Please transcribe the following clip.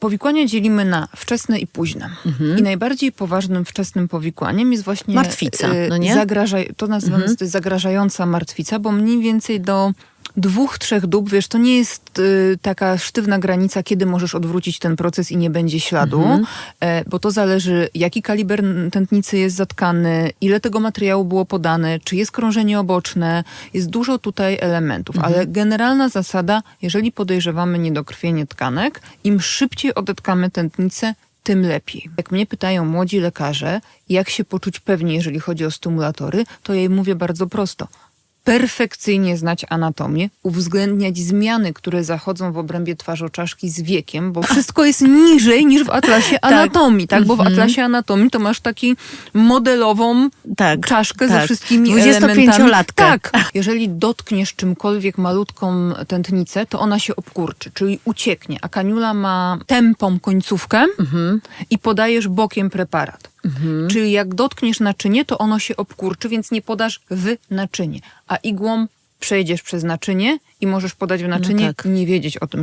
Powikłania dzielimy na wczesne i późne. I najbardziej poważnym wczesnym powikłaniem jest właśnie Martwica, e, no nie? zagrażaj- to nazywamy to jest zagrażająca martwica, bo mniej więcej do dwóch, trzech dób, wiesz, to nie jest y, taka sztywna granica, kiedy możesz odwrócić ten proces i nie będzie śladu, e, bo to zależy, jaki kaliber tętnicy jest zatkany, ile tego materiału było podane, czy jest krążenie oboczne, jest dużo tutaj elementów, ale generalna zasada, jeżeli podejrzewamy niedokrwienie tkanek, im szybciej odetkamy tętnicę, tym lepiej. Jak mnie pytają młodzi lekarze, jak się poczuć pewnie, jeżeli chodzi o stymulatory, to ja im mówię bardzo prosto. Perfekcyjnie znać anatomię, uwzględniać zmiany, które zachodzą w obrębie twarzoczaszki z wiekiem, bo wszystko jest niżej niż w atlasie anatomii, tak? Bo w atlasie anatomii to masz taki modelową Tak, czaszkę ze tak. wszystkimi 25-latkę. elementami. Tak. Jeżeli dotkniesz czymkolwiek malutką tętnicę, to ona się obkurczy, czyli ucieknie, a kaniula ma tępą końcówkę i podajesz bokiem preparat. Czyli jak dotkniesz naczynie, to ono się obkurczy, więc nie podasz w naczynie, a igłą przejdziesz przez naczynie i możesz podać w naczynie tak. i nie wiedzieć o tym,